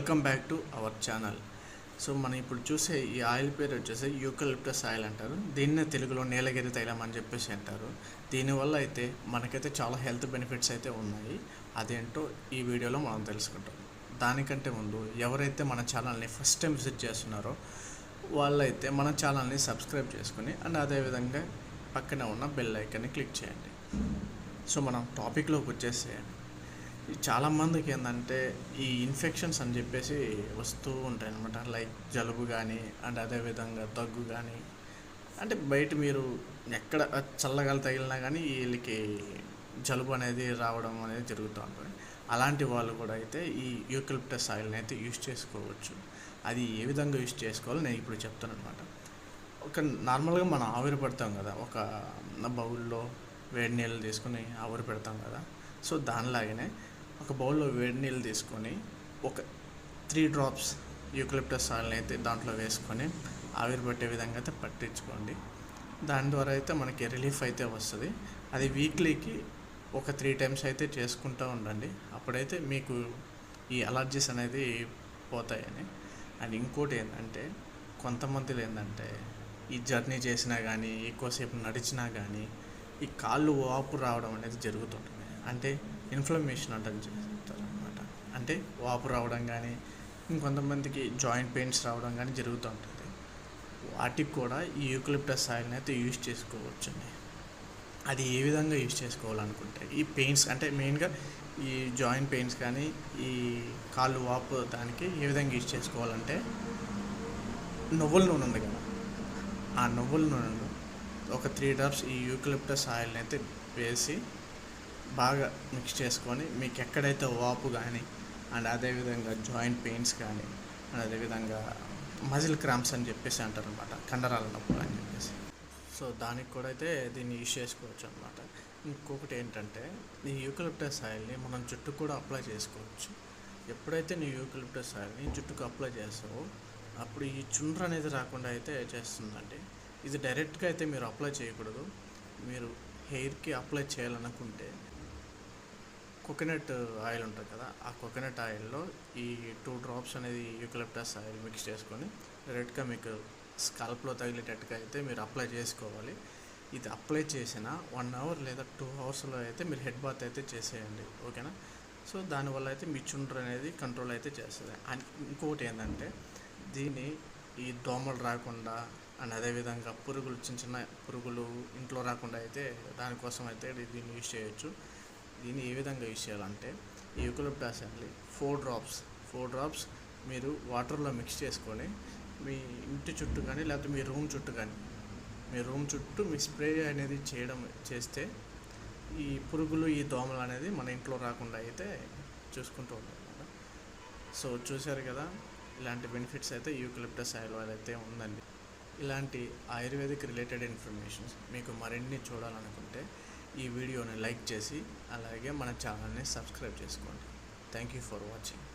Welcome back to our channel so మనం ఇప్పుడు చూసే ఈ ఆయిల్ పేరు వచ్చేసి యూకలిప్టస్ ఆయిల్ అంటారు. దీన్నే తెలుగులో నీలగిరి తైలం అని చెప్పేసి అంటారు. దీనివల్ల అయితే మనకైతే చాలా హెల్త్ బెనిఫిట్స్ అయితే ఉన్నాయి. అదేంటో ఈ వీడియోలో మనం తెలుసుకుంటాం. దానికంటే ముందు ఎవరైతే మన ఛానల్ని ఫస్ట్ టైం విజిట్ చేస్తున్నారో వాళ్ళైతే మన ఛానల్ని సబ్స్క్రైబ్ చేసుకుని అండ్ అదేవిధంగా పక్కనే ఉన్న బెల్ ఐకాన్ని క్లిక్ చేయండి. సో మనం టాపిక్లోకి వచ్చేసేయండి. చాలామందికి చాలా మందికి ఏంటంటే ఈ ఇన్ఫెక్షన్స్ అని చెప్పేసి వస్తూ ఉంటాయి అనమాట లైక్ జలుబు కానీ అండ్ అదేవిధంగా దగ్గు కానీ అంటే బయట మీరు ఎక్కడ చల్లగాలి తగిలినా కానీ వీళ్ళకి జలుబు అనేది రావడం అనేది జరుగుతూ ఉంటుంది. అలాంటి వాళ్ళు కూడా అయితే ఈ యూకలిప్టస్ ఆయిల్ని అయితే యూస్ చేసుకోవచ్చు. అది ఏ విధంగా యూస్ చేసుకోవాలో నేను ఇప్పుడు చెప్తాను అనమాట ఒక నార్మల్గా మనం ఆవిరి పెడతాం కదా ఒక బౌల్లో వేడి నీళ్ళు తీసుకొని ఆవిరి పెడతాం కదా. సో దానిలాగానే ఒక బౌల్లో వేడి నీళ్ళు తీసుకొని ఒక త్రీ డ్రాప్స్ యూకలిప్టస్ ఆయిల్ని అయితే దాంట్లో వేసుకొని ఆవిరి పట్టే విధంగా అయితే పట్టించుకోండి. దాని ద్వారా అయితే మనకి రిలీఫ్ అయితే వస్తుంది. అది వీక్లీకి ఒక త్రీ టైమ్స్ అయితే చేసుకుంటూ ఉండండి. అప్పుడైతే మీకు ఈ అలర్జీస్ అనేది పోతాయని. అండ్ ఇంకోటి ఏంటంటే కొంతమందిలో ఏంటంటే ఈ జర్నీ చేసినా కానీ ఎక్కువసేపు నడిచినా కానీ ఈ కాళ్ళు వాపు రావడం అనేది జరుగుతుంటుంది. అంటే ఇన్ఫ్లమేషన్ అంటారు చెప్తారు అనమాట అంటే వాపు రావడం కానీ ఇంకొంతమందికి జాయింట్ పెయిన్స్ రావడం కానీ జరుగుతూ ఉంటుంది. వాటికి కూడా ఈ యూకలిప్టస్ ఆయిల్ని అయితే యూజ్ చేసుకోవచ్చండి. అది ఏ విధంగా యూజ్ చేసుకోవాలనుకుంటే ఈ పెయిన్స్ అంటే మెయిన్గా ఈ జాయింట్ పెయిన్స్ కానీ ఈ కాళ్ళు వాపు దానికి ఏ విధంగా యూజ్ చేసుకోవాలంటే నువ్వుల నూనె ఉంది కదా ఆ నువ్వుల నూనెను ఒక త్రీ డ్రాప్స్ ఈ యూకలిప్టస్ ఆయిల్ని అయితే వేసి బాగా మిక్స్ చేసుకొని మీకు ఎక్కడైతే వాపు కానీ అండ్ అదేవిధంగా జాయింట్ పెయిన్స్ కానీ అండ్ అదేవిధంగా మజిల్ క్రాంప్స్ అని చెప్పేసి అంటారు అనమాట కండరాల నొప్పులు అని చెప్పేసి. సో దానికి కూడా అయితే దీన్ని యూజ్ చేసుకోవచ్చు అనమాట ఇంకొకటి ఏంటంటే ఈ యూకలిప్టస్ ఆయిల్ని మనం జుట్టు కూడా అప్లై చేసుకోవచ్చు. ఎప్పుడైతే నీ యూకలిప్టస్ ఆయిల్ని జుట్టుకు అప్లై చేస్తావో అప్పుడు ఈ చుండ్ర అనేది రాకుండా అయితే చేస్తుందండి. ఇది డైరెక్ట్గా అయితే మీరు అప్లై చేయకూడదు. మీరు హెయిర్కి అప్లై చేయాలనుకుంటే కోకోనట్ ఆయిల్ ఉంటుంది కదా ఆ కోకోనట్ ఆయిల్లో ఈ టూ డ్రాప్స్ అనేది యూకలిప్టస్ ఆయిల్ మిక్స్ చేసుకొని డైరెక్ట్గా మీకు స్కాల్ప్లో తగిలేటట్టుగా అయితే మీరు అప్లై చేసుకోవాలి. ఇది అప్లై చేసిన వన్ అవర్ లేదా టూ అవర్స్లో అయితే మీరు హెడ్ బాత్ అయితే చేసేయండి ఓకేనా? సో దానివల్ల అయితే మీ చుండ్రు అనేది కంట్రోల్ అయితే చేస్తుంది. అండ్ ఇంకొకటి ఏంటంటే దీన్ని ఈ దోమలు రాకుండా అండ్ అదేవిధంగా పురుగులు చిన్న చిన్న పురుగులు ఇంట్లో రాకుండా అయితే దానికోసం అయితే దీన్ని యూజ్ చేయొచ్చు. దీన్ని ఏ విధంగా యూజ్ చేయాలంటే ఈ యూకలిప్టాస్ అనేది ఫోర్ డ్రాప్స్ ఫోర్ డ్రాప్స్ మీరు వాటర్లో మిక్స్ చేసుకొని మీ ఇంటి చుట్టూ కానీ లేకపోతే మీ రూమ్ చుట్టూ కానీ మీ రూమ్ చుట్టూ మీ స్ప్రే అనేది చేయడం చేస్తే ఈ పురుగులు ఈ దోమలు అనేది మన ఇంట్లో రాకుండా అయితే చూసుకుంటూ ఉంటాయి అన్నమాట సో చూశారు కదా ఇలాంటి బెనిఫిట్స్ అయితే యూకలిప్టస్ ఆయిల్ ఆయిల్ అయితే ఉందండి. ఇలాంటి ఆయుర్వేదిక్ రిలేటెడ్ ఇన్ఫర్మేషన్స్ మీకు మరిన్ని చూడాలనుకుంటే ఈ వీడియోని లైక్ చేసి అలాగే మన ఛానల్ని సబ్స్క్రైబ్ చేసుకోండి. Thank you for watching.